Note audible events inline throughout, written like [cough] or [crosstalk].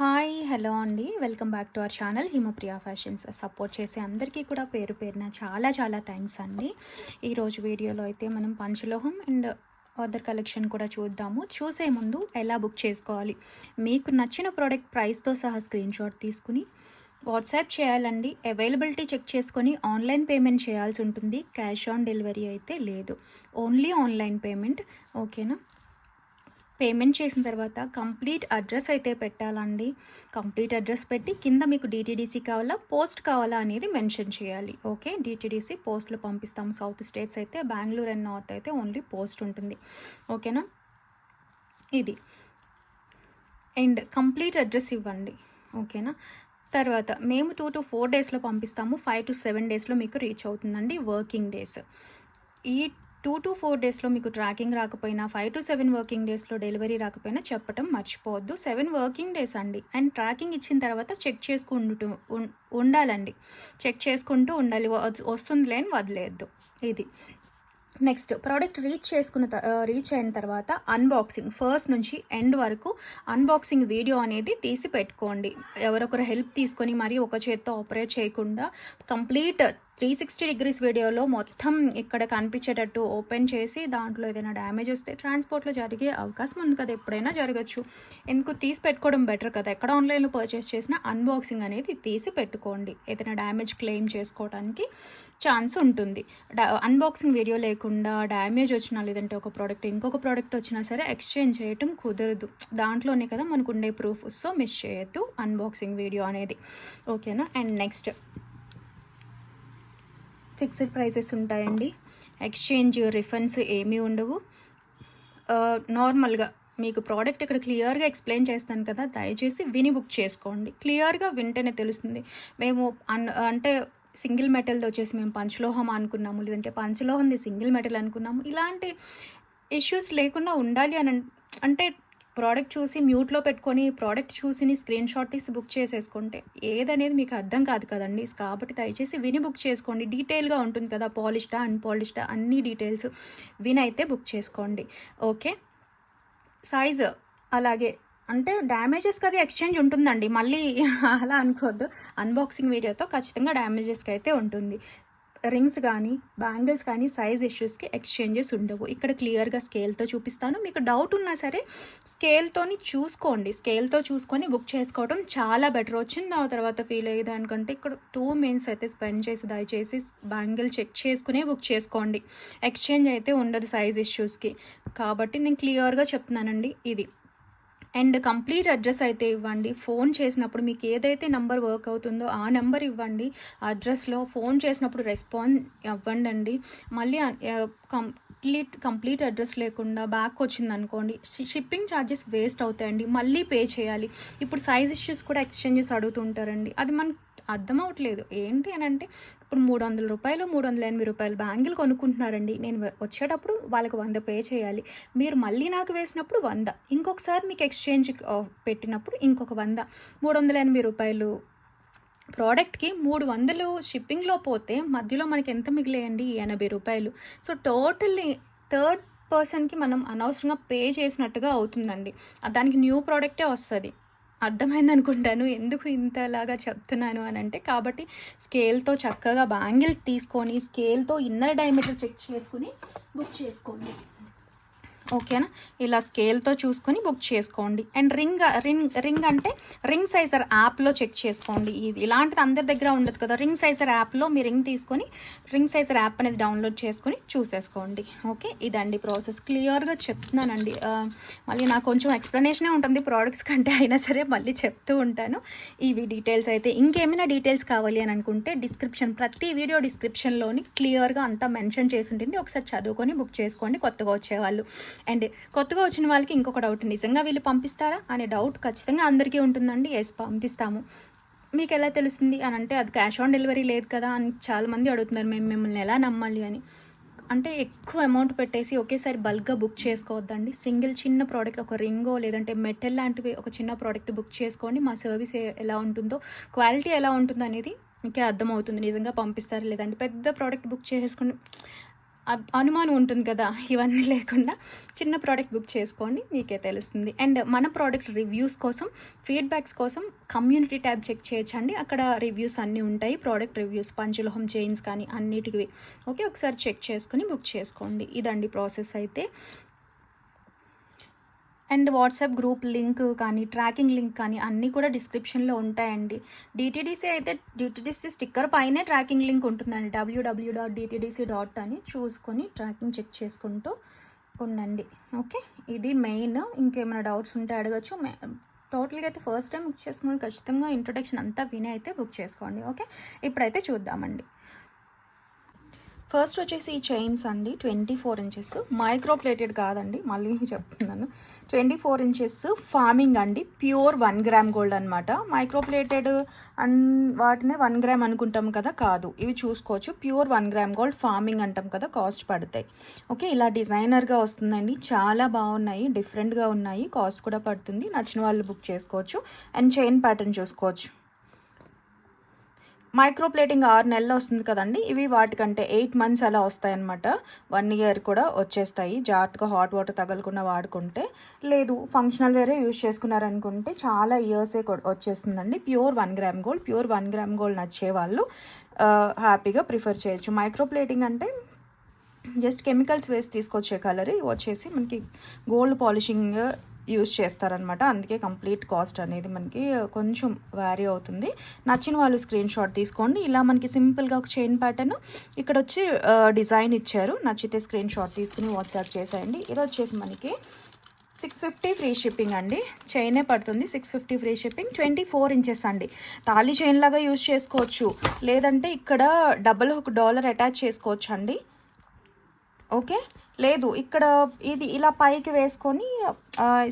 Hi hello అండి. Welcome back to our channel Himapriya fashions. Support చేసే అందరికీ కూడా పేరు పేరున చాలా చాలా థ్యాంక్స్ అండి. ఈరోజు వీడియోలో అయితే మనం పంచలోహం అండ్ అదర్ కలెక్షన్ కూడా చూద్దాము. చూసే ముందు ఎలా బుక్ చేసుకోవాలి? మీకు నచ్చిన ప్రోడక్ట్ ప్రైస్తో సహా స్క్రీన్ షాట్ తీసుకుని వాట్సాప్ చేయాలండి. అవైలబిలిటీ చెక్ చేసుకొని ఆన్లైన్ పేమెంట్ చేయాల్సి ఉంటుంది. క్యాష్ ఆన్ డెలివరీ అయితే లేదు. ఓన్లీ ఆన్లైన్ పేమెంట్ ఓకేనా పేమెంట్ చేసిన తర్వాత కంప్లీట్ అడ్రస్ అయితే పెట్టాలండి. కంప్లీట్ అడ్రస్ పెట్టి కింద మీకు డిటీడీసీ కావాలా పోస్ట్ కావాలా అనేది మెన్షన్ చేయాలి. ఓకే? డిటీడీసీ పోస్ట్లు పంపిస్తాము. సౌత్ స్టేట్స్ అయితే బెంగళూరు అండ్ నార్త్ అయితే ఓన్లీ పోస్ట్ ఉంటుంది. ఓకేనా? ఇది. అండ్ కంప్లీట్ అడ్రస్ ఇవ్వండి. ఓకేనా? తర్వాత మేము టూ టు ఫోర్ డేస్లో పంపిస్తాము. ఫైవ్ టు సెవెన్ డేస్లో మీకు రీచ్ అవుతుందండి వర్కింగ్ డేస్. ఈ టూ టు ఫోర్ డేస్లో మీకు ట్రాకింగ్ రాకపోయినా ఫైవ్ టు సెవెన్ వర్కింగ్ డేస్లో డెలివరీ రాకపోయినా చెప్పటం మర్చిపోవద్దు. సెవెన్ వర్కింగ్ డేస్ అండి. అండ్ ట్రాకింగ్ ఇచ్చిన తర్వాత చెక్ చేసుకుంటూ ఉండాలండి. చెక్ చేసుకుంటూ ఉండాలి. వస్తుంది వస్తుందిలే అని వదిలేయద్దు. ఇది. నెక్స్ట్ ప్రోడక్ట్ రీచ్ చేసుకున్న రీచ్ అయిన తర్వాత అన్బాక్సింగ్. ఫస్ట్ నుంచి ఎండ్ వరకు అన్బాక్సింగ్ వీడియో అనేది తీసి పెట్టుకోండి. ఎవరొకరు హెల్ప్ తీసుకొని మరీ ఒక చేత్తో ఆపరేట్ చేయకుండా కంప్లీట్ త్రీ సిక్స్టీ డిగ్రీస్ వీడియోలో మొత్తం ఇక్కడ కనిపించేటట్టు ఓపెన్ చేసి దాంట్లో ఏదైనా డ్యామేజ్ వస్తే ట్రాన్స్పోర్ట్లో జరిగే అవకాశం ఉంది కదా ఎప్పుడైనా జరగచ్చు. ఎందుకు తీసి పెట్టుకోవడం బెటర్ కదా ఎక్కడ ఆన్లైన్లో పర్చేస్ చేసినా అన్బాక్సింగ్ అనేది తీసి పెట్టుకోండి. ఏదైనా డ్యామేజ్ క్లెయిమ్ చేసుకోవడానికి ఛాన్స్ ఉంటుంది. అన్బాక్సింగ్ వీడియో లేకుండా డ్యామేజ్ వచ్చినా లేదంటే ఒక ప్రోడక్ట్ ఇంకొక ప్రోడక్ట్ వచ్చినా సరే ఎక్స్చేంజ్ చేయటం కుదరదు. దాంట్లోనే కదా మనకు ఉండే ప్రూఫ్ సో మిస్ చేయొద్దు అన్బాక్సింగ్ వీడియో అనేది. ఓకేనా? And next. ఫిక్స్డ్ ప్రైసెస్ ఉంటాయండి. ఎక్స్చేంజ్ రిఫండ్స్ ఏమీ ఉండవు. నార్మల్గా మీకు ప్రోడక్ట్ ఇక్కడ క్లియర్గా ఎక్స్ప్లెయిన్ చేస్తాను కదా దయచేసి విని బుక్ చేసుకోండి. క్లియర్గా వింటేనే తెలుస్తుంది. మేము అన్ అంటే సింగిల్ మెటల్ది వచ్చేసి మేము పంచలోహం అనుకున్నాము లేదంటే పంచలోహంది సింగిల్ మెటల్ అనుకున్నాము. ఇలాంటి ఇష్యూస్ లేకుండా ఉండాలి అని అంటే ప్రోడక్ట్ చూసి మ్యూట్లో పెట్టుకొని ప్రోడక్ట్ చూసి స్క్రీన్ షాట్ తీసి బుక్ చేసేసుకుంటే ఏదనేది మీకు అర్థం కాదు కదండి. కాబట్టి దయచేసి విని బుక్ చేసుకోండి. డీటెయిల్గా ఉంటుంది కదా పాలిష్డా అన్పాలిష్డా అన్ని డీటెయిల్స్ విన్ అయితే బుక్ చేసుకోండి. ఓకే? సైజ్ అలాగే అంటే డ్యామేజెస్కి అది ఎక్స్చేంజ్ ఉంటుందండి. మళ్ళీ [laughs] అలా అనుకోవద్దు అన్బాక్సింగ్ వీడియోతో ఖచ్చితంగా డ్యామేజెస్కి అయితే ఉంటుంది. రింగ్స్ కానీ బ్యాంగిల్స్ కానీ సైజ్ ఇష్యూస్కి ఎక్స్చేంజెస్ ఉండవు. ఇక్కడ క్లియర్గా స్కేల్తో చూపిస్తాను. మీకు డౌట్ ఉన్నా సరే స్కేల్తోని చూసుకోండి. స్కేల్తో చూసుకొని బుక్ చేసుకోవడం చాలా బెటర్. వచ్చింది ఆ తర్వాత ఫీల్ అయ్యేదానికంటే ఇక్కడ టూ మినిట్స్ అయితే స్పెండ్ చేసి దయచేసి బ్యాంగిల్ చెక్ చేసుకునే బుక్ చేసుకోండి. ఎక్స్చేంజ్ అయితే ఉండదు సైజ్ ఇష్యూస్కి. కాబట్టి నేను క్లియర్గా చెప్తున్నానండి. ఇది. అండ్ కంప్లీట్ అడ్రస్ అయితే ఇవ్వండి. ఫోన్ చేసినప్పుడు మీకు ఏదైతే నెంబర్ వర్క్ అవుతుందో ఆ నెంబర్ ఇవ్వండి. అడ్రస్లో ఫోన్ చేసినప్పుడు రెస్పాన్స్ ఇవ్వండి అండి మళ్ళీ కంప్లీట్ కంప్లీట్ అడ్రస్ లేకుండా బ్యాక్ వచ్చింది అనుకోండి షిప్పింగ్ ఛార్జెస్ వేస్ట్ అవుతాయండి. మళ్ళీ పే చేయాలి. ఇప్పుడు సైజ్ ఇష్యూస్ కూడా ఎక్స్చేంజెస్ అడుగుతుంటారండి. అది మనకి అర్థం అవట్లేదు ఏంటి అని అంటే ఇప్పుడు మూడు వందల రూపాయలు మూడు వందల ఎనభై రూపాయలు బ్యాంగిల్ కొనుక్కుంటున్నారండి. నేను వచ్చేటప్పుడు వాళ్ళకి వంద పే చేయాలి. మీరు మళ్ళీ నాకు వేసినప్పుడు వంద. ఇంకొకసారి మీకు ఎక్స్చేంజ్ పెట్టినప్పుడు ఇంకొక వంద. మూడు వందల ఎనభై రూపాయలు ప్రోడక్ట్కి మూడు వందలు షిప్పింగ్లో పోతే మధ్యలో మనకి ఎంత మిగిలేయండి? ఎనభై రూపాయలు. సో టోటల్లీ థర్డ్ పర్సన్కి మనం అనవసరంగా పే చేసినట్టుగా అవుతుందండి. దానికి న్యూ ప్రోడక్టే వస్తుంది. అర్థమైంది అనుకుంటాను ఎందుకు ఇంతలాగా చెప్తున్నాను అని అంటే కాబట్టి స్కేల్తో చక్కగా బ్యాంగిల్ తీసుకొని స్కేల్తో ఇన్నర్ డయామీటర్ చెక్ చేసుకుని బుక్ చేసుకోండి. ఓకేనా? ఇలా స్కేల్తో చూసుకొని బుక్ చేసుకోండి. అండ్ రింగ్ రింగ్ రింగ్ అంటే రింగ్ సైజర్ యాప్లో చెక్ చేసుకోండి. ఇది ఇలాంటిది అందరి దగ్గర ఉండదు కదా. రింగ్ సైజర్ యాప్లో మీ రింగ్ తీసుకొని రింగ్ సైజర్ యాప్ అనేది డౌన్లోడ్ చేసుకొని చూసేసుకోండి. ఓకే ఇదండి ప్రాసెస్ క్లియర్గా చెప్తున్నానండి. మళ్ళీ నాకు కొంచెం ఎక్స్ప్లెనేషనే ఉంటుంది ప్రోడక్ట్స్ కంటే అయినా సరే మళ్ళీ చెప్తూ ఉంటాను. ఇవి డీటెయిల్స్ అయితే ఇంకేమైనా డీటెయిల్స్ కావాలి అని అనుకుంటే డిస్క్రిప్షన్ ప్రతి వీడియో డిస్క్రిప్షన్లోని క్లియర్గా అంతా మెన్షన్ చేసి ఉంటుంది. ఒకసారి చదువుకొని బుక్ చేసుకోండి. కొత్తగా వచ్చేవాళ్ళు. అండ్ కొత్తగా వచ్చిన వాళ్ళకి ఇంకొక డౌట్ నిజంగా వీళ్ళు పంపిస్తారా అనే డౌట్ ఖచ్చితంగా అందరికీ ఉంటుందండి. ఎస్ పంపిస్తాము. మీకు ఎలా తెలుస్తుంది అని అంటే అది క్యాష్ ఆన్ డెలివరీ లేదు కదా అని చాలామంది అడుగుతున్నారు. మేము మిమ్మల్ని ఎలా నమ్మాలి అని. అంటే ఎక్కువ అమౌంట్ పెట్టేసి ఒకేసారి బల్క్గా బుక్ చేసుకోవద్దండి. సింగిల్ చిన్న ప్రోడక్ట్ ఒక రింగో లేదంటే మెటల్ లాంటివి ఒక చిన్న ప్రోడక్ట్ బుక్ చేసుకోండి. మా సర్వీస్ ఎలా ఉంటుందో క్వాలిటీ ఎలా ఉంటుందో అనేది మీకే అర్థమవుతుంది. నిజంగా పంపిస్తారు లేదంటే పెద్ద ప్రోడక్ట్ బుక్ చేసేసుకుని అనుమానం ఉంటుంది కదా ఇవన్నీ లేకుండా చిన్న ప్రోడక్ట్ బుక్ చేసుకోండి మీకే తెలుస్తుంది. అండ్ మన ప్రోడక్ట్ రివ్యూస్ కోసం ఫీడ్బ్యాక్స్ కోసం కమ్యూనిటీ ట్యాబ్ చెక్ చేయొచ్చండి. అక్కడ రివ్యూస్ అన్నీ ఉంటాయి ప్రోడక్ట్ రివ్యూస్ పంచలోహం చైన్స్ కానీ అన్నిటివి. ఓకే ఒకసారి చెక్ చేసుకుని బుక్ చేసుకోండి. ఇదండి ప్రాసెస్ అయితే. అండ్ వాట్సాప్ గ్రూప్ లింక్ కానీ ట్రాకింగ్ లింక్ కానీ అన్నీ కూడా డిస్క్రిప్షన్లో ఉంటాయండి. డిటీడీసీ అయితే డిటీడీసీ స్టిక్కర్ పైనే ట్రాకింగ్ లింక్ ఉంటుందండి. డబ్ల్యూడబ్ల్యూ డాట్ డిటీడీసీ డాట్ అని చూసుకొని ట్రాకింగ్ చెక్ చేసుకుంటూ ఉండండి. ఓకే? ఇది మెయిన్. ఇంకేమైనా డౌట్స్ ఉంటే అడగచ్చు. టోటల్గా అయితే ఫస్ట్ టైం బుక్ చేసుకుని ఖచ్చితంగా ఇంట్రొడక్షన్ అంతా విని అయితే బుక్ చేసుకోండి. ఓకే? ఇప్పుడైతే చూద్దామండి. ఫస్ట్ వచ్చేసి ఈ చైన్స్ అండి twenty four inches micro plated కాదండి మళ్ళీ చెప్తున్నాను. ట్వంటీ ఫోర్ ఇంచెస్ ఫార్మింగ్ అండి ప్యూర్ వన్ గ్రామ్ గోల్డ్ అనమాట మైక్రో ప్లేటెడ్ అన్ వాటినే వన్ గ్రామ్ అనుకుంటాం కదా కాదు. ఇవి చూసుకోవచ్చు. Pure one gram gold forming అంటాం కదా కాస్ట్ పడతాయి. ఓకే ఇలా డిజైనర్గా వస్తుందండి. చాలా బాగున్నాయి డిఫరెంట్గా ఉన్నాయి కాస్ట్ కూడా పడుతుంది. నచ్చిన వాళ్ళు బుక్ చేసుకోవచ్చు. అండ్ చైన్ ప్యాటర్న్ చూసుకోవచ్చు. మైక్రో ప్లేటింగ్ ఆరు నెలలు వస్తుంది కదండి. ఇవి వాటికంటే ఎయిట్ మంత్స్ అలా వస్తాయన్నమాట. వన్ ఇయర్ కూడా వచ్చేస్తాయి. జాగ్రత్తగా హాట్ వాటర్ తగలకుండా వాడుకుంటే. లేదు ఫంక్షనల్ వేరే యూజ్ చేసుకున్నారనుకుంటే చాలా ఇయర్సే వచ్చేస్తుందండి. Pure one gram gold pure one gram gold నచ్చే వాళ్ళు హ్యాపీగా ప్రిఫర్ చేయొచ్చు. మైక్రో ప్లేటింగ్ అంటే జస్ట్ కెమికల్స్ వేసి తీసుకొచ్చే కలర్ ఇవి వచ్చేసి మనకి గోల్డ్ పాలిషింగ్ యూస్ చేస్తారనమాట అందుకే కంప్లీట్ కాస్ట్ అనేది మనకి కొంచెం వ్యారీ అవుతుంది. నచ్చిన వాళ్ళు స్క్రీన్ షాట్ తీసుకోండి. ఇలా మనకి సింపుల్గా ఒక చైన్ ప్యాటర్న్ ఇక్కడ వచ్చి డిజైన్ ఇచ్చారు. నచ్చితే స్క్రీన్ షాట్ తీసుకుని వాట్సాప్ చేసేయండి. ఇది వచ్చేసి మనకి సిక్స్ ఫిఫ్టీ ఫ్రీ షిప్పింగ్ అండి. చైనే పడుతుంది six fifty free shipping twenty four inches అండి. తాళీ చైన్ లాగా యూస్ చేసుకోవచ్చు. లేదంటే ఇక్కడ డబల్ ఒక డాలర్ అటాచ్ చేసుకోవచ్చు అండి ఓకే? లేదు ఇక్కడ ఇది ఇలా పైకి వేసుకొని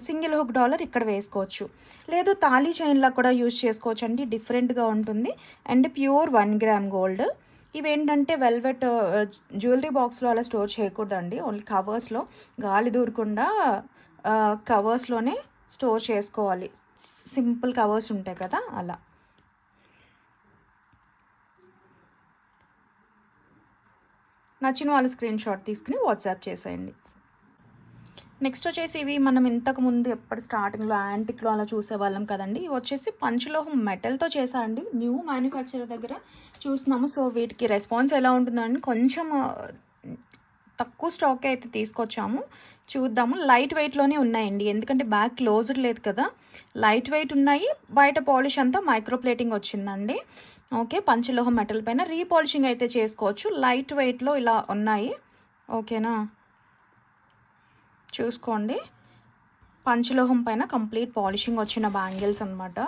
సింగిల్ హుక్ డాలర్ ఇక్కడ వేసుకోవచ్చు. లేదు తాళీ చైన్లా కూడా యూజ్ చేసుకోవచ్చు అండి డిఫరెంట్గా ఉంటుంది. And pure one gram gold. ఇవేంటంటే వెల్వెట్ జ్యువెలరీ బాక్స్లో అలా స్టోర్ చేయకూడదండి. ఓన్లీ కవర్స్లో గాలి దూరకుండా కవర్స్లోనే స్టోర్ చేసుకోవాలి. సింపుల్ కవర్స్ ఉంటాయి కదా అలా. నచ్చిన వాళ్ళు స్క్రీన్ షాట్ తీసుకుని వాట్సాప్ చేసేయండి. నెక్స్ట్ వచ్చేసి ఇవి మనం ఇంతకు ముందు ఎప్పటి స్టార్టింగ్లో యాంటిక్లో అలా చూసేవాళ్ళం కదండి. ఇవి వచ్చేసి పంచలోహం మెటల్తో చేశారండి. న్యూ మ్యానుఫ్యాక్చర్ దగ్గర చూస్తున్నాము. సో వీటికి రెస్పాన్స్ ఎలా ఉంటుందని కొంచెం తక్కువ స్టాక్ అయితే తీసుకొచ్చాము. చూద్దాము. లైట్ వెయిట్లోనే ఉన్నాయండి. ఎందుకంటే బ్యాగ్ క్లోజ్డ్ లేదు కదా. లైట్ వెయిట్ ఉన్నాయి. బయట పాలిష్ అంతా మైక్రోప్లేటింగ్ వచ్చిందండి. ఓకే పంచలోహం మెటల్ పైన రీపాలిషింగ్ అయితే చేసుకోవచ్చు. లైట్ వెయిట్లో ఇలా ఉన్నాయి. ఓకేనా? చూసుకోండి. పంచలోహం పైన కంప్లీట్ పాలిషింగ్ వచ్చిన బ్యాంగిల్స్ అనమాట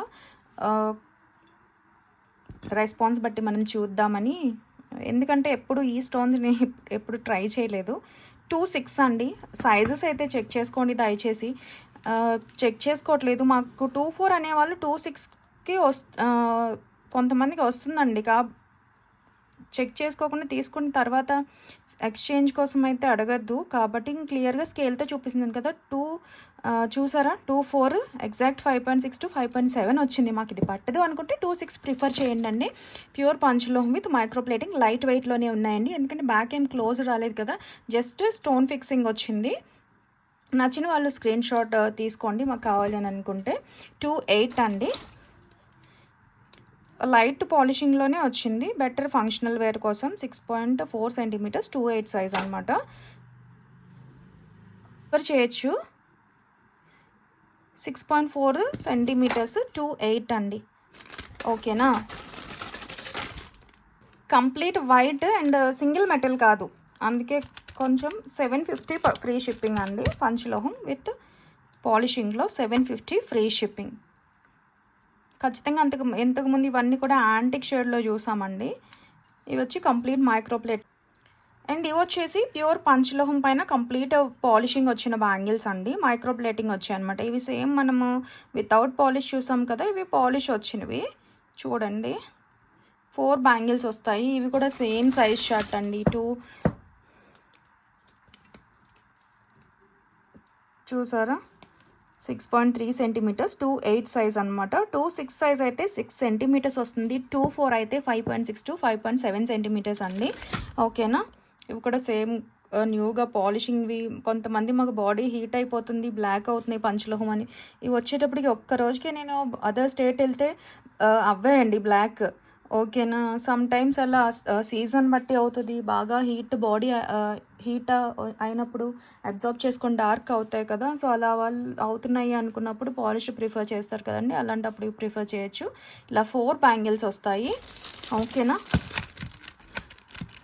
రెస్పాన్స్ బట్టి మనం చూద్దామని ఎందుకంటే ఎప్పుడు ఈ నేను ఎప్పుడు ట్రై చేయలేదు. టూ సిక్స్ అండి. సైజెస్ అయితే చెక్ చేసుకోండి దయచేసి. చెక్ చేసుకోవట్లేదు. మాకు టూ ఫోర్ అనేవాళ్ళు టూ సిక్స్కి వస్ కొంతమందికి వస్తుందండి. కా చెక్ చేసుకోకుండా తీసుకున్న తర్వాత ఎక్స్చేంజ్ కోసం అయితే అడగద్దు. కాబట్టి క్లియర్గా స్కేల్తో చూపిస్తుంది కదా. టూ చూసారా? Two four exact five point six to five point seven వచ్చింది మాకు ఇది. పట్టదు అనుకుంటే టూ సిక్స్ ప్రిఫర్ చేయండి అండి. ప్యూర్ పంచ్లో విత్ మైక్రోప్లేటింగ్ లైట్ వెయిట్లోనే ఉన్నాయండి. ఎందుకంటే బ్యాక్ ఏం క్లోజ్ రాలేదు కదా. జస్ట్ స్టోన్ ఫిక్సింగ్ వచ్చింది. నచ్చిన వాళ్ళు స్క్రీన్ షాట్ తీసుకోండి. మాకు కావాలి అని అనుకుంటే టూ ఎయిట్ అండి. లైట్ పాలిషింగ్లోనే వచ్చింది. బెటర్ ఫంక్షనల్ వేర్ కోసం six point four centimetres two eight size అనమాట ప్రిఫర్ చేయొచ్చు. Six point four centimetres two eight అండి. ఓకేనా? Complete white and single metal కాదు. అందుకే కొంచెం సెవెన్ ఫిఫ్టీ ఫ్రీ షిప్పింగ్ అండి. పంచలోహం విత్ పాలిషింగ్లో సెవెన్ ఫిఫ్టీ ఫ్రీ షిప్పింగ్. ఖచ్చితంగా అంతకు ఇంతకుముందు ఇవన్నీ కూడా యాంటిక్ షేడ్లో చూసామండి. ఇవి వచ్చి కంప్లీట్ మైక్రోప్లేట్ అండ్ ఇవి వచ్చేసి ప్యూర్ పంచలోహం పైన కంప్లీట్ పాలిషింగ్ వచ్చిన బ్యాంగిల్స్ అండి. మైక్రో ప్లేటింగ్ వచ్చాయి అనమాట ఇవి సేమ్ మనము వితౌట్ పాలిష్ చూసాం కదా ఇవి పాలిష్ వచ్చినవి. చూడండి. ఫోర్ బ్యాంగిల్స్ వస్తాయి. ఇవి కూడా సేమ్ సైజ్ షర్ట్ అండి. టూ చూసారా? Six point three centimetres two eight size అనమాట టూ సిక్స్ సైజ్ అయితే సిక్స్ సెంటీమీటర్స్ వస్తుంది. టూ ఫోర్ అయితే five point six to five point seven centimetres అండి. ఓకేనా ఇవి కూడా సేమ్ న్యూగా పాలిషింగ్వి. కొంతమంది మాకు బాడీ హీట్ అయిపోతుంది బ్లాక్ అవుతున్నాయి పంచలోహం అని. ఇవి వచ్చేటప్పటికి ఒక్క రోజుకే నేను అదర్ స్టేట్ వెళ్తే అవ్వేయండి బ్లాక్. ఓకేనా? సమ్ టైమ్స్ అలా సీజన్ బట్టి అవుతుంది. బాగా హీట్ బాడీ హీట్ అయినప్పుడు అబ్జార్బ్ చేసుకొని డార్క్ అవుతాయి కదా. సో అలా వాళ్ళు అవుతున్నాయి అనుకున్నప్పుడు పాలిష్ ప్రిఫర్ చేస్తారు కదండి. అలాంటప్పుడు ప్రిఫర్ చేయొచ్చు. ఇలా ఫోర్ బ్యాంగిల్స్ వస్తాయి. ఓకేనా?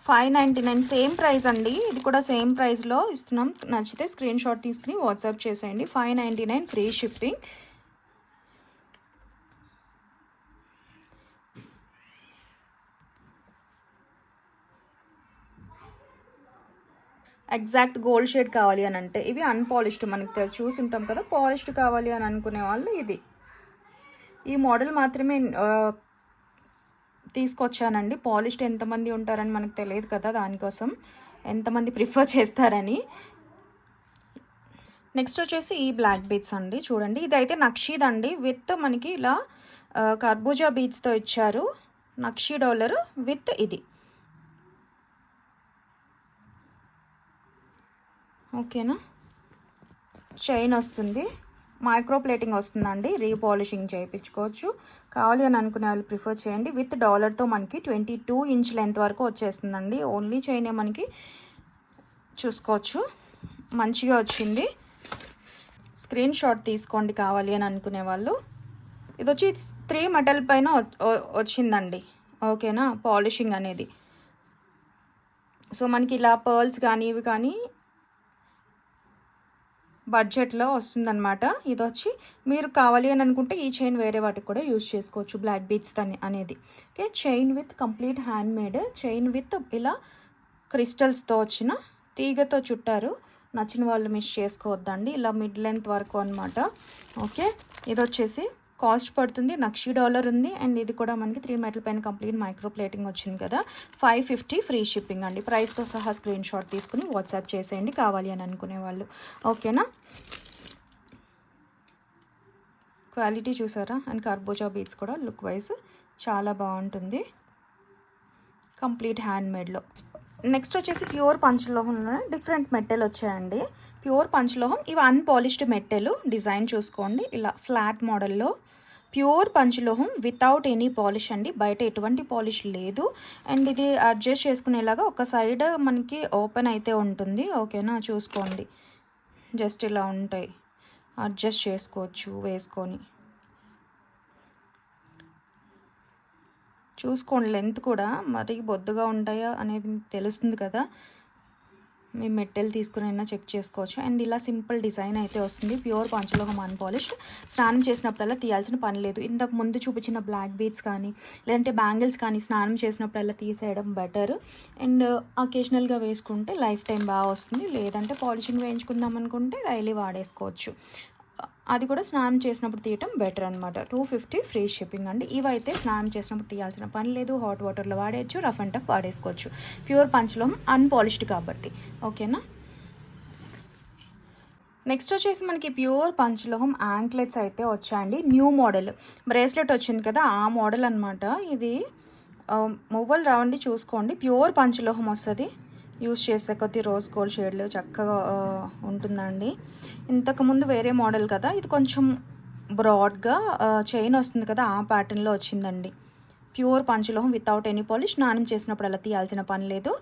Five ninety nine same price అండి. ఇది కూడా సేమ్ ప్రైస్లో ఇస్తున్నాం. నచ్చితే స్క్రీన్ షాట్ తీసుకుని వాట్సాప్ చేసేయండి. Five ninety nine free shipping. Exact gold shade కావాలి అని అంటే ఇవి అన్పాలిష్డ్ మనకి చూసి ఉంటాం కదా. పాలిష్డ్ కావాలి అని అనుకునే వాళ్ళు ఇది. ఈ మోడల్ మాత్రమే తీసుకొచ్చానండి. పాలిష్డ్ ఎంతమంది ఉంటారని మనకు తెలియదు కదా దానికోసం. ఎంతమంది ప్రిఫర్ చేస్తారని. నెక్స్ట్ వచ్చేసి ఈ బ్లాక్ బీట్స్ అండి. చూడండి ఇదైతే నక్షీద్ అండి విత్ మనకి ఇలా కర్బూజా బీట్స్తో ఇచ్చారు. నక్షీ డాలర్ విత్ ఇది. ఓకేనా? చైన్ వస్తుంది. మైక్రోప్లేటింగ్ వస్తుందండి రీపాలిషింగ్ చేయించుకోవచ్చు. కావాలి అని అనుకునే వాళ్ళు ప్రిఫర్ చేయండి. విత్ డాలర్తో మనకి ట్వంటీ టూ ఇంచ్ లెంత్ వరకు వచ్చేస్తుందండి. ఓన్లీ చైనే మనకి చూసుకోవచ్చు. మంచిగా వచ్చింది. స్క్రీన్ షాట్ తీసుకోండి కావాలి అని అనుకునే వాళ్ళు. ఇది వచ్చి త్రీ మెటల్ పైన వచ్చిందండి. ఓకేనా? పాలిషింగ్ అనేది. సో మనకి ఇలా పర్ల్స్ కానీ ఇవి కానీ బడ్జెట్లో వస్తుందన్నమాట. ఇది వచ్చి మీరు కావాలి అని అనుకుంటే ఈ చైన్ వేరే వాటికి కూడా యూజ్ చేసుకోవచ్చు బ్లాక్ బీట్స్ అని అనేది. Okay chain with complete hand made chain with ఇలా క్రిస్టల్స్తో వచ్చిన తీగతో చుట్టారు. నచ్చిన వాళ్ళు మిస్ చేసుకోవద్దండి ఇలా మిడ్ లెంత్ వరకు అనమాట ఓకే ఇది వచ్చేసి కాస్ట్ పడుతుంది నక్షి డాలర్ ఉంది అండ్ ఇది కూడా మనకి త్రీ మెటల్ పైన కంప్లీట్ మైక్రో ప్లేటింగ్ వచ్చింది కదా. ఫైవ్ ఫిఫ్టీ ఫ్రీ షిప్పింగ్ అండి. ప్రైస్తో సహా స్క్రీన్ షాట్ తీసుకుని వాట్సాప్ చేసేయండి కావాలి అని అనుకునే వాళ్ళు. ఓకేనా క్వాలిటీ చూసారా? అండ్ కర్బోజా బీట్స్ కూడా లుక్ వైజ్ చాలా బాగుంటుంది. కంప్లీట్ హ్యాండ్మేడ్లో నెక్స్ట్ వచ్చేసి ప్యూర్ పంచలోహంలో డిఫరెంట్ మెట్టెల్ వచ్చాయండి. ప్యూర్ పంచలోహం ఇవి అన్పాలిష్డ్ మెట్టెలు డిజైన్ చూసుకోండి. ఇలా ఫ్లాట్ మోడల్లో ప్యూర్ పంచలోహం వితౌట్ ఎనీ పాలిష్ అండి. బయట ఎటువంటి పాలిష్ లేదు. అండ్ ఇది అడ్జస్ట్ చేసుకునేలాగా ఒక సైడ్ మనకి ఓపెన్ అయితే ఉంటుంది. ఓకేనా చూసుకోండి. జస్ట్ ఇలా ఉంటాయి. అడ్జస్ట్ చేసుకోవచ్చు వేసుకొని. చూసుకోండి. లెంత్ కూడా మరీ బొద్దుగా ఉంటాయా అనేది మీకు తెలుస్తుంది కదా. మీ మెట్టెలు తీసుకుని అయినా చెక్ చేసుకోవచ్చు. అండ్ ఇలా సింపుల్ డిజైన్ అయితే వస్తుంది. Pure పంచలోహ Mann polish. స్నానం చేసినప్పుడల్లా తీయాల్సిన పని లేదు. ఇంతకు ముందు చూపించిన బ్లాక్ బీట్స్ కానీ లేదంటే బ్యాంగిల్స్ కానీ స్నానం చేసినప్పుడల్లా తీసేయడం బెటర్. అండ్ అకేషనల్గా వేసుకుంటే లైఫ్ టైం బాగా వస్తుంది. లేదంటే పాలిషింగ్ వేయించుకుందాం అనుకుంటే డైలీ వాడేసుకోవచ్చు. అది కూడా స్నానం చేసినప్పుడు తీయటం బెటర్ అనమాట టూ ఫిఫ్టీ ఫ్రీ షిప్పింగ్ అండి. ఇవైతే స్నానం చేసినప్పుడు తీయాల్సిన పని లేదు. హాట్ వాటర్లో వాడేయచ్చు రఫ్ అండ్ టఫ్ వాడేసుకోవచ్చు. ప్యూర్ పంచలోహం అన్పాలిష్డ్ కాబట్టి. ఓకేనా? నెక్స్ట్ వచ్చేసి మనకి ప్యూర్ పంచలోహం యాంక్లెట్స్ అయితే వచ్చాయండి. New model. బ్రేస్లెట్ వచ్చింది కదా ఆ మోడల్ అనమాట ఇది మొబైల్ రావండి చూసుకోండి. ప్యూర్ పంచలోహం వస్తుంది. యూస్ చేసే కొద్ది రోజ్ గోల్డ్ షేడ్లు చక్కగా ఉంటుందండి. ఇంతకుముందు వేరే మోడల్ కదా ఇది కొంచెం బ్రాడ్గా చైన్ వస్తుంది కదా ఆ ప్యాటర్న్లో వచ్చిందండి. ప్యూర్ పంచలోహం వితౌట్ ఎనీ పాలిష్ స్నానం చేసినప్పుడు అలా తీయాల్సిన పని లేదు.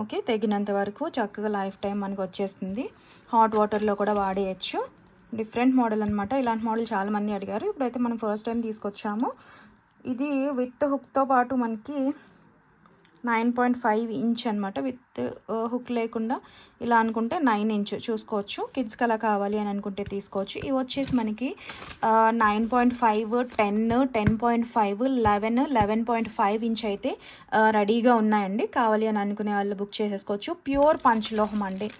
ఓకే తగినంత వరకు చక్కగా లైఫ్ టైం మనకు వచ్చేస్తుంది. హాట్ వాటర్లో కూడా వాడేయచ్చు. డిఫరెంట్ మోడల్ అనమాట ఇలాంటి మోడల్ చాలామంది అడిగారు. ఇప్పుడైతే మనం ఫస్ట్ టైం తీసుకొచ్చాము. ఇది విత్ హుక్తో పాటు మనకి నైన్ పాయింట్ ఫైవ్ ఇంచ్ అనమాట విత్ హుక్ లేకుండా ఇలా అనుకుంటే నైన్ ఇంచ్ చూసుకోవచ్చు. కిడ్స్కి అలా కావాలి అని అనుకుంటే తీసుకోవచ్చు. ఇవి వచ్చేసి మనకి nine point five ten ten point five eleven eleven point five inch అయితే రెడీగా ఉన్నాయండి. కావాలి అని అనుకునే వాళ్ళు బుక్ చేసేసుకోవచ్చు. ప్యూర్ పంచలోహం అండి.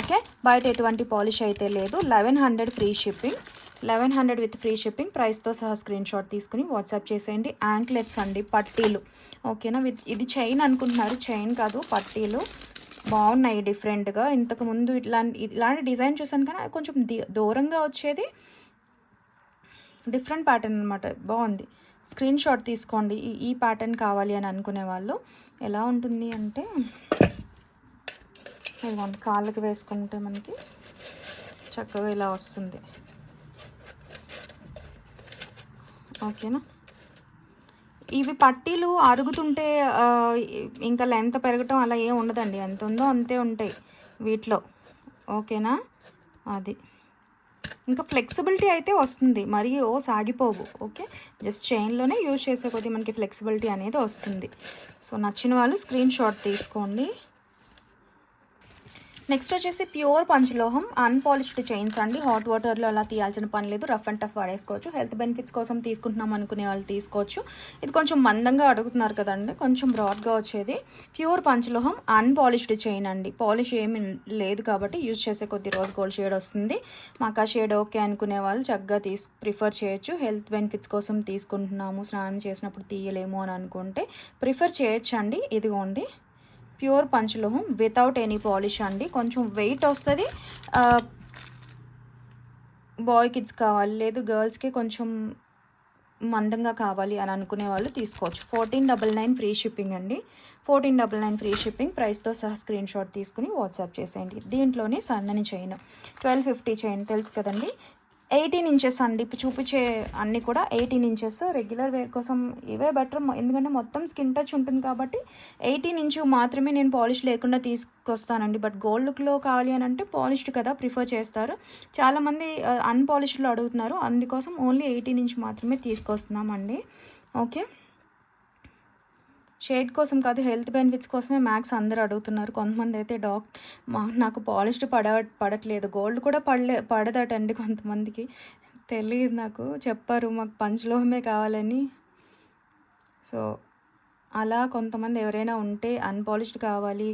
ఓకే? బయట ఎటువంటి పాలిష్ అయితే లేదు. Eleven hundred free shipping. Eleven hundred with free shipping. ప్రైస్తో సహా స్క్రీన్ షాట్ తీసుకుని వాట్సాప్ చేసేయండి. యాంక్లెట్స్ అండి పట్టీలు. ఓకేనా? విత్ ఇది చైన్ అనుకుంటున్నారు. చైన్ కాదు పట్టీలు. బాగున్నాయి డిఫరెంట్గా. ఇంతకుముందు ఇట్లాంటి ఇలాంటి డిజైన్ చూసాను కానీ అది కొంచెం దూరంగా వచ్చేది డిఫరెంట్ ప్యాటర్న్ అనమాట బాగుంది. స్క్రీన్ షాట్ తీసుకోండి. ఈ ఈ ప్యాటర్న్ కావాలి అని అనుకునే వాళ్ళు. ఎలా ఉంటుంది అంటే ఇదిగోండి కాళ్ళకి వేసుకుంటే మనకి చక్కగా ఇలా వస్తుంది. ఓకేనా? ఇవి పట్టీలు అరుగుతుంటే ఇంకా లెంత్ పెరగటం అలా ఏం ఉండదండి. ఎంత ఉందో అంతే ఉంటాయి వీటిలో. ఓకేనా? అది. ఇంకా ఫ్లెక్సిబిలిటీ అయితే వస్తుంది. మరి ఓ సాగిపోవు. ఓకే? జస్ట్ చైన్లోనే యూజ్ చేసే కొద్దీ మనకి ఫ్లెక్సిబిలిటీ అనేది వస్తుంది. సో నచ్చిన వాళ్ళు స్క్రీన్ షాట్ తీసుకోండి. నెక్స్ట్ వచ్చేసి ప్యూర్ పంచలోహం అన్పాలిష్డ్ చైన్స్ అండి. హాట్ వాటర్లో అలా తీయాల్సిన పని లేదు. రఫ్ అండ్ టఫ్ వాడేసుకోవచ్చు. హెల్త్ బెనిఫిట్స్ కోసం తీసుకుంటున్నాం అనుకునే వాళ్ళు తీసుకోవచ్చు. ఇది కొంచెం మందంగా అడుగుతున్నారు కదండి. కొంచెం బ్రాడ్గా వచ్చేది. ప్యూర్ పంచలోహం అన్పాలిష్డ్ చైన్ అండి. పాలిష్ ఏమి లేదు కాబట్టి యూజ్ చేసే కొద్ది రోజు గోల్డ్ షేడ్ వస్తుంది. మాకు ఆ షేడ్ ఓకే అనుకునే వాళ్ళు చక్కగా తీసు ప్రిఫర్ చేయొచ్చు. హెల్త్ బెనిఫిట్స్ కోసం తీసుకుంటున్నాము. స్నానం చేసినప్పుడు తీయలేము అని అనుకుంటే ప్రిఫర్ చేయొచ్చు అండి ఇదిగోండి. ప్యూర్ పంచలోహం వితౌట్ ఎనీ పాలిష్ అండి. కొంచెం వెయిట్ వస్తుంది. బాయ్ కిడ్స్ కావాలి లేదు గర్ల్స్కి కొంచెం మందంగా కావాలి అని అనుకునే వాళ్ళు తీసుకోవచ్చు. Fourteen double nine free shipping అండి. Fourteen double nine free shipping ప్రైస్తో సహా స్క్రీన్ షాట్ తీసుకుని వాట్సాప్ చేసేయండి. దీంట్లోనే సన్నని చైన్ ట్వెల్వ్ ఫిఫ్టీ చైన్ తెలుసు కదండి. ఎయిటీన్ ఇంచెస్ అండి. ఇప్పుడు చూపించే అన్నీ కూడా ఎయిటీన్ ఇంచెస్. రెగ్యులర్ వేర్ కోసం ఇవే బెటర్ ఎందుకంటే మొత్తం స్కిన్ టచ్ ఉంటుంది కాబట్టి ఎయిటీన్ ఇంచు మాత్రమే నేను పాలిష్ లేకుండా తీసుకొస్తానండి. బట్ గోల్డ్ లుక్లో కావాలి అని అంటే పాలిష్డ్ కదా ప్రిఫర్ చేస్తారు. చాలామంది అన్పాలిష్డ్లో uh, అడుగుతున్నారు. అందుకోసం ఓన్లీ ఎయిటీన్ ఇంచ్ మాత్రమే తీసుకొస్తున్నామండి. ఓకే షేడ్ కోసం కాదు హెల్త్ బెనిఫిట్స్ కోసమే మ్యాక్స్ అందరూ అడుగుతున్నారు. కొంతమంది అయితే డాక్ నాకు పాలిష్డ్ పడ పడట్లేదు. గోల్డ్ కూడా పడలే పడదటండి కొంతమందికి. తెలియదు నాకు. చెప్పారు మాకు పంచలోహమే కావాలని. సో అలా కొంతమంది ఎవరైనా ఉంటే అన్పాలిష్డ్ కావాలి.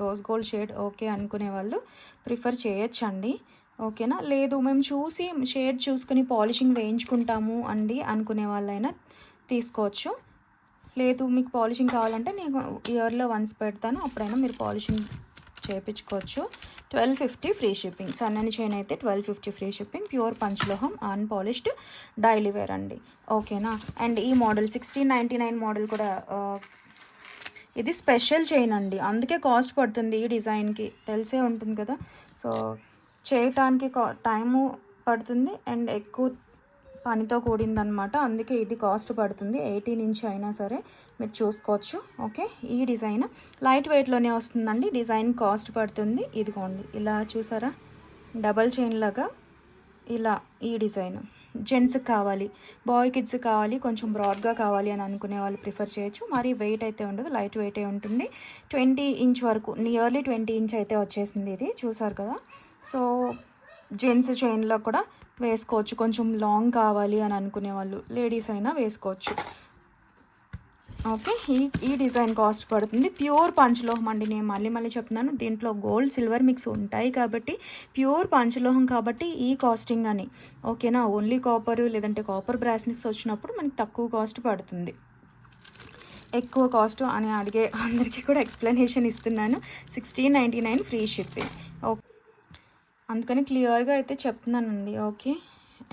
రోజ్ గోల్డ్ షేడ్ ఓకే అనుకునే వాళ్ళు ప్రిఫర్ చేయొచ్చండి. ఓకేనా? లేదు మేము చూసి షేడ్ చూసుకుని పాలిషింగ్ వేయించుకుంటాము అండి అనుకునే వాళ్ళైనా తీసుకోవచ్చు. లేదు మీకు పాలిషింగ్ కావాలంటే నేను ఇయర్లో వన్స్ పెడతాను. అప్పుడైనా మీరు పాలిషింగ్ చేయించుకోవచ్చు. Twelve fifty free shipping. సన్నని చైన్ అయితే twelve fifty free shipping. Pure పంచలోహం unpolished daily wear అండి. ఓకేనా? అండ్ ఈ model sixteen ninety nine model కూడా ఇది స్పెషల్ చైన్ అండి. అందుకే కాస్ట్ పడుతుంది ఈ డిజైన్కి. తెలిసే ఉంటుంది కదా. సో చేయటానికి కా టైము పడుతుంది. అండ్ ఎక్కువ పనితో కూడిందనమాట అందుకే ఇది కాస్ట్ పడుతుంది. ఎయిటీన్ ఇంచ్ అయినా సరే మీరు చూసుకోవచ్చు. ఓకే? ఈ డిజైన్ లైట్ వెయిట్లోనే వస్తుందండి. డిజైన్ కాస్ట్ పడుతుంది. ఇదిగోండి. ఇలా చూసారా? డబల్ చైన్ లాగా ఇలా ఈ డిజైన్. జెంట్స్కి కావాలి బాయ్ కిడ్స్ కావాలి కొంచెం బ్రాడ్గా కావాలి అని అనుకునే వాళ్ళు ప్రిఫర్ చేయొచ్చు. మరి వెయిట్ అయితే ఉండదు. లైట్ వెయిటే ఉంటుంది. ట్వంటీ ఇంచ్ వరకు నియర్లీ ట్వంటీ ఇంచ్ అయితే వచ్చేసింది ఇది. చూసారు కదా? సో జెంట్స్ చైన్లో కూడా వేసుకోవచ్చు. కొంచెం లాంగ్ కావాలి అని అనుకునే వాళ్ళు లేడీస్ అయినా వేసుకోవచ్చు. ఓకే ఈ ఈ డిజైన్ కాస్ట్ పడుతుంది. ప్యూర్ పంచలోహం అండి నేను మళ్ళీ మళ్ళీ చెప్తున్నాను. దీంట్లో గోల్డ్ సిల్వర్ మిక్స్ ఉంటాయి కాబట్టి ప్యూర్ పంచలోహం కాబట్టి ఈ కాస్టింగ్ అని. ఓకేనా? ఓన్లీ కాపర్ లేదంటే కాపర్ బ్రాస్లెట్స్ వచ్చినప్పుడు మనకి తక్కువ కాస్ట్ పడుతుంది. ఎక్కువ కాస్ట్ అని అడిగే అందరికీ కూడా ఎక్స్ప్లెనేషన్ ఇస్తున్నాను. Sixteen ninety nine free shipping. Okay అందుకని క్లియర్గా అయితే చెప్తున్నానండి. ఓకే.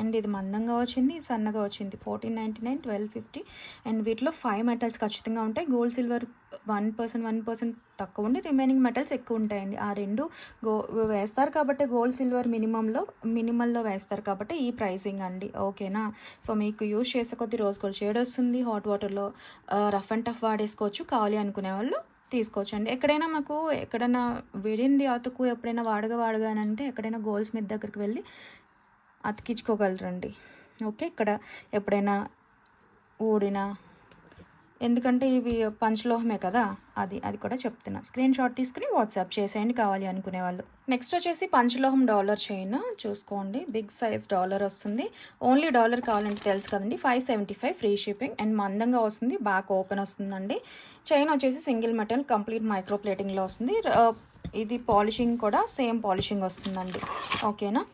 అండ్ ఇది మందంగా వచ్చింది సన్నగా వచ్చింది. Fourteen ninety nine twelve fifty. And వీటిలో ఫైవ్ మెటల్స్ ఖచ్చితంగా ఉంటాయి. Gold silver one percent one percent తక్కువ ఉండి రిమైనింగ్ మెటల్స్ ఎక్కువ ఉంటాయండి. ఆ రెండు గో వేస్తారు కాబట్టి గోల్డ్ సిల్వర్ మినిమంలో మినిమల్లో వేస్తారు కాబట్టి ఈ ప్రైసింగ్ అండి. ఓకేనా? సో మీకు యూజ్ చేసే కొద్ది రోజు కూడా షేడ్ వస్తుంది హాట్ వాటర్లో రఫ్ అండ్ టఫ్ వాడేసుకోవచ్చు. కావాలి అనుకునే వాళ్ళు తీసుకోవచ్చండి. ఎక్కడైనా మాకు ఎక్కడైనా విడింది అతుకు ఎప్పుడైనా వాడగా వాడగా అని అంటే ఎక్కడైనా గోల్డ్ స్మిత్ దగ్గరికి వెళ్ళి అతికించుకోగలరండి. ఓకే ఇక్కడ ఎప్పుడైనా ఊడినా ఎందుకంటే ఇవి పంచలోహమే కదా అది అది కూడా చెప్తున్నా. స్క్రీన్ షాట్ తీసుకుని వాట్సాప్ చేసేయండి కావాలి అనుకునే వాళ్ళు. నెక్స్ట్ వచ్చేసి పంచలోహం డాలర్ చైన్. చూసుకోండి. బిగ్ సైజ్ డాలర్ వస్తుంది. ఓన్లీ డాలర్ కావాలంటే తెలుసు కదండి. Five seventy five free shipping and మందంగా వస్తుంది. బ్యాక్ ఓపెన్ వస్తుందండి. చైన్ వచ్చేసి సింగిల్ మెటల్ కంప్లీట్ మైక్రో ప్లేటింగ్లో వస్తుంది. ఇది పాలిషింగ్ కూడా సేమ్ పాలిషింగ్ వస్తుందండి. ఓకేనా?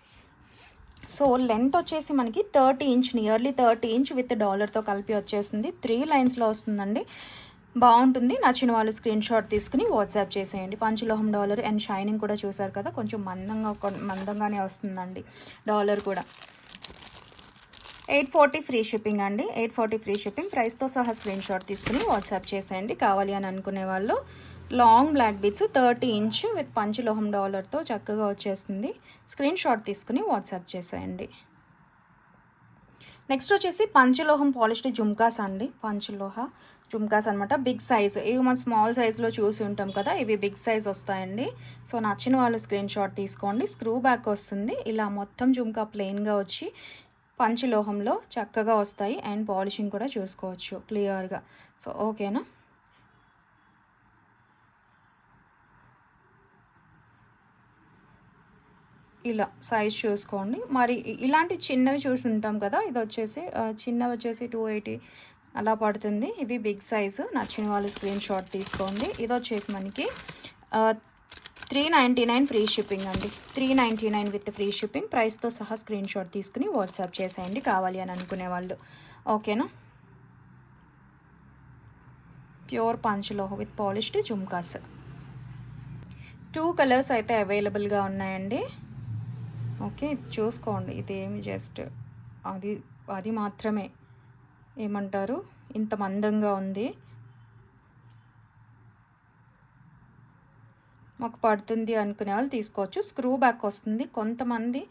సో లెంత్ వచ్చేసి మనకి thirty inch nearly thirty inch with డాలర్తో కలిపి వచ్చేసింది. త్రీ లైన్స్లో వస్తుందండి. బాగుంటుంది. నచ్చిన వాళ్ళు స్క్రీన్ షాట్ తీసుకుని వాట్సాప్ చేసేయండి. పంచలోహం డాలర్ అండ్ షైనింగ్ కూడా చూసారు కదా కొంచెం మందంగా మందంగానే వస్తుందండి డాలర్ కూడా. ఎయిట్ ఫార్టీ ఫ్రీ షిప్పింగ్ అండి. Eight forty free shipping. ప్రైస్తో సహా స్క్రీన్ షాట్ తీసుకుని వాట్సాప్ చేసేయండి. కావాలి అని అనుకునే వాళ్ళు long black beads thirty inch with పంచలోహం డాలర్తో చక్కగా వచ్చేస్తుంది. స్క్రీన్ షాట్ తీసుకుని వాట్సాప్ చేసేయండి. నెక్స్ట్ వచ్చేసి పంచలోహం పాలిష్డ్ జుమ్కాస్ అండి. పంచలోహ జుమ్కాస్ అనమాట బిగ్ సైజ్. ఇవి మనం స్మాల్ సైజ్లో చూసి ఉంటాం కదా. ఇవి బిగ్ సైజ్ వస్తాయండి. సో నచ్చిన వాళ్ళు స్క్రీన్ షాట్ తీసుకోండి. స్క్రూ బ్యాక్ వస్తుంది. ఇలా మొత్తం జుమ్కా ప్లెయిన్గా వచ్చి పంచలోహంలో చక్కగా వస్తాయి అండ్ పాలిషింగ్ కూడా చూసుకోవచ్చు క్లియర్గా. సో ఓకేనా? ఇలా సైజ్ చూసుకోండి. మరి ఇలాంటి చిన్నవి చూసి ఉంటాం కదా ఇది వచ్చేసి చిన్నవి వచ్చేసి టూ ఎయిటీ అలా పడుతుంది. ఇవి బిగ్ సైజు. నచ్చిన వాళ్ళు స్క్రీన్ షాట్ తీసుకోండి. ఇది వచ్చేసి మనకి three ninety nine free shipping అండి. Three ninety nine with free shipping. ప్రైస్తో సహా స్క్రీన్ షాట్ తీసుకుని వాట్సాప్ చేసేయండి. కావాలి అని అనుకునే వాళ్ళు. ఓకేనా? Pure పంచ్లో with polished jhumkas two colours అయితే అవైలబుల్గా ఉన్నాయండి. ఓకే ఇది చూసుకోండి. ఇదేమి జస్ట్ అది అది మాత్రమే. ఏమంటారు? ఇంత మందంగా ఉంది. మాకు పడుతుంది అనుకునే వాళ్ళు తీసుకోవచ్చు. స్క్రూ బ్యాక్ వస్తుంది. కొంతమంది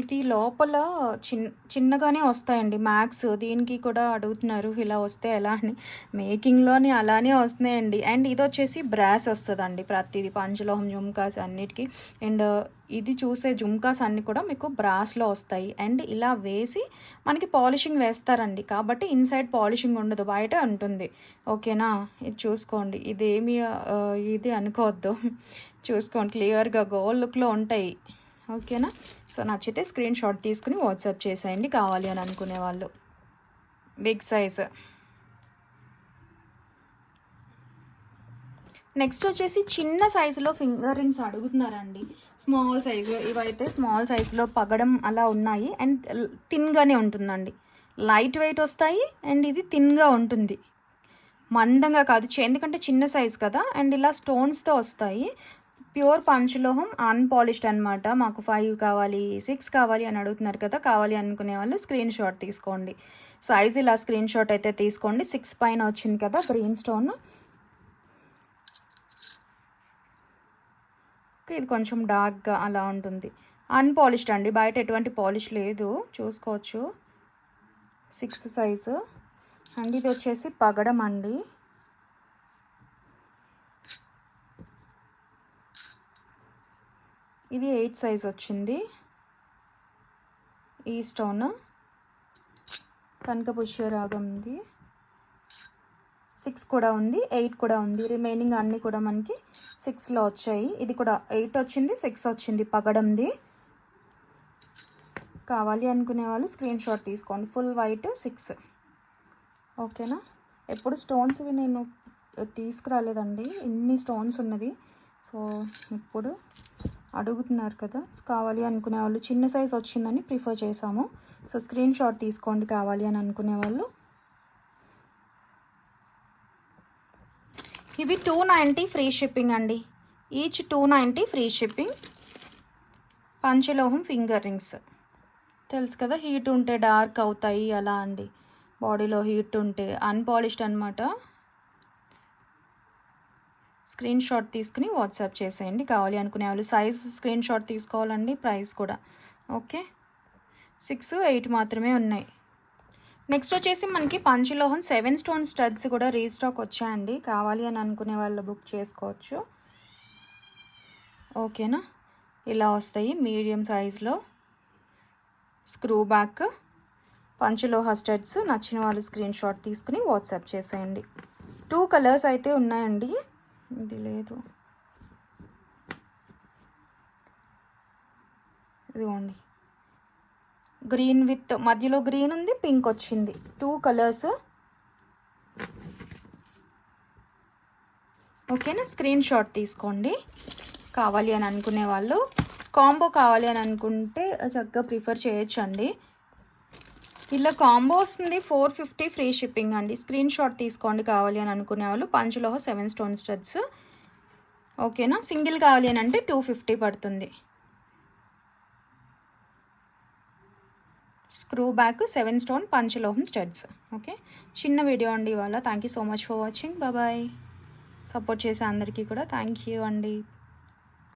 ఇది లోపల చిన్ చిన్నగానే వస్తాయండి మ్యాక్స్. దీనికి కూడా అడుగుతున్నారు ఇలా వస్తే ఎలా అని. మేకింగ్లోని అలానే వస్తున్నాయండి. అండ్ ఇది వచ్చేసి బ్రాస్ వస్తుందండి ప్రతిది. పంచలోహం జుమ్కాస్ అన్నిటికీ. అండ్ ఇది చూసే జుమ్కాస్ అన్నీ కూడా మీకు బ్రాస్లో వస్తాయి. అండ్ ఇలా వేసి మనకి పాలిషింగ్ వేస్తారండి. కాబట్టి ఇన్సైడ్ పాలిషింగ్ ఉండదు. బయట ఉంటుంది. ఓకేనా? ఇది చూసుకోండి. ఇదేమి ఇది అనుకోవద్దు. చూసుకోండి. క్లియర్గా గోల్డ్ లుక్లో ఉంటాయి. ఓకేనా? సో నచ్చితే స్క్రీన్ షాట్ తీసుకుని వాట్సాప్ చేసేయండి. కావాలి అని అనుకునే వాళ్ళు. బిగ్ సైజ్ నెక్స్ట్ వచ్చేసి చిన్న సైజులో ఫింగర్ రింగ్స్ అడుగుతున్నారండి. స్మాల్ సైజు ఇవైతే స్మాల్ సైజులో పగడం అలా ఉన్నాయి. అండ్ థిన్గానే ఉంటుందండి. లైట్ వెయిట్ వస్తాయి. అండ్ ఇది థిన్గా ఉంటుంది. మందంగా కాదు. ఎందుకంటే చిన్న సైజ్ కదా. అండ్ ఇలా స్టోన్స్తో వస్తాయి. ప్యూర్ పంచలోహం అన్పాలిష్డ్ అనమాట మాకు ఫైవ్ కావాలి సిక్స్ కావాలి అని అడుగుతున్నారు కదా కావాలి అనుకునే వాళ్ళు స్క్రీన్ షాట్ తీసుకోండి. సైజ్ ఇలా స్క్రీన్ షాట్ అయితే తీసుకోండి. సిక్స్ పైన వచ్చింది కదా గ్రీన్ స్టోన్ ఇది కొంచెం డార్క్గా అలా ఉంటుంది. అన్పాలిష్డ్ అండి. బయట ఎటువంటి పాలిష్ లేదు. చూసుకోవచ్చు. సిక్స్ సైజు అండ్ ఇది వచ్చేసి పగడం అండి. ఇది ఎయిట్ సైజ్ వచ్చింది. ఈ స్టోన్. కనకపుష్య రాగం ఉంది సిక్స్ కూడా ఉంది ఎయిట్ కూడా ఉంది. రిమైనింగ్ అన్నీ కూడా మనకి సిక్స్లో వచ్చాయి. ఇది కూడా ఎయిట్ వచ్చింది సిక్స్ వచ్చింది పగడంది. కావాలి అనుకునే వాళ్ళు స్క్రీన్ షాట్ తీసుకోండి. Full white six. ఓకేనా? ఎప్పుడు స్టోన్స్వి నేను తీసుకురాలేదండి. ఇన్ని స్టోన్స్ ఉన్నది. సో ఇప్పుడు అడుగుతున్నారు కదా. కావాలి అనుకునే వాళ్ళు చిన్న సైజ్ వచ్చిందని ప్రిఫర్ చేసాము సో స్క్రీన్ షాట్ తీసుకోండి కావాలి అని అనుకునే వాళ్ళు ఇవి టూ నైంటీ ఫ్రీ షిప్పింగ్ అండి. Each two ninety free shipping. పంచలోహం finger rings. తెలుసు కదా హీట్ ఉంటే డార్క్ అవుతాయి అలా అండి. బాడీలో హీట్ ఉంటే అన్పాలిష్డ్ అనమాట స్క్రీన్ షాట్ తీసుకుని వాట్సాప్ చేసేయండి. కావాలి అనుకునే వాళ్ళు సైజ్ స్క్రీన్ షాట్ తీసుకోవాలండి ప్రైస్ కూడా. ఓకే? సిక్స్ ఎయిట్ మాత్రమే ఉన్నాయి. నెక్స్ట్ వచ్చేసి మనకి పంచలోహం సెవెన్ స్టోన్ స్టడ్స్ కూడా రీస్టాక్ వచ్చాయండి. కావాలి అని అనుకునే వాళ్ళు బుక్ చేసుకోవచ్చు. ఓకేనా? ఇలా వస్తాయి మీడియం సైజులో. స్క్రూ బ్యాక్ పంచలోహ స్టడ్స్ నచ్చిన వాళ్ళు స్క్రీన్ షాట్ తీసుకుని వాట్సాప్ చేసేయండి. టూ కలర్స్ అయితే ఉన్నాయండి. ఇది లేదు ఇదిగోండి. గ్రీన్ విత్ మధ్యలో గ్రీన్ ఉంది పింక్ వచ్చింది. టూ కలర్స్ ఓకేనా? స్క్రీన్ షాట్ తీసుకోండి. కావాలి అని అనుకునే వాళ్ళు. కాంబో కావాలి అని అనుకుంటే చక్కగా ప్రిఫర్ చేయొచ్చండి. ఇలా కాంబో వస్తుంది. ఫోర్ ఫిఫ్టీ ఫ్రీ షిప్పింగ్ అండి. స్క్రీన్ షాట్ తీసుకోండి కావాలి అని అనుకునే వాళ్ళు. పంచులోహ సెవెన్ స్టోన్ స్టడ్స్. ఓకేనా? సింగిల్ కావాలి అని అంటే టూ ఫిఫ్టీ పడుతుంది. స్క్రూ బ్యాక్ సెవెన్ స్టోన్ పంచలోహం స్టడ్స్. ఓకే? చిన్న వీడియో అండి ఇవాళ. Thank you so much for watching బాబాయ్ సపోర్ట్ చేసే అందరికీ కూడా. థ్యాంక్ యూ అండి.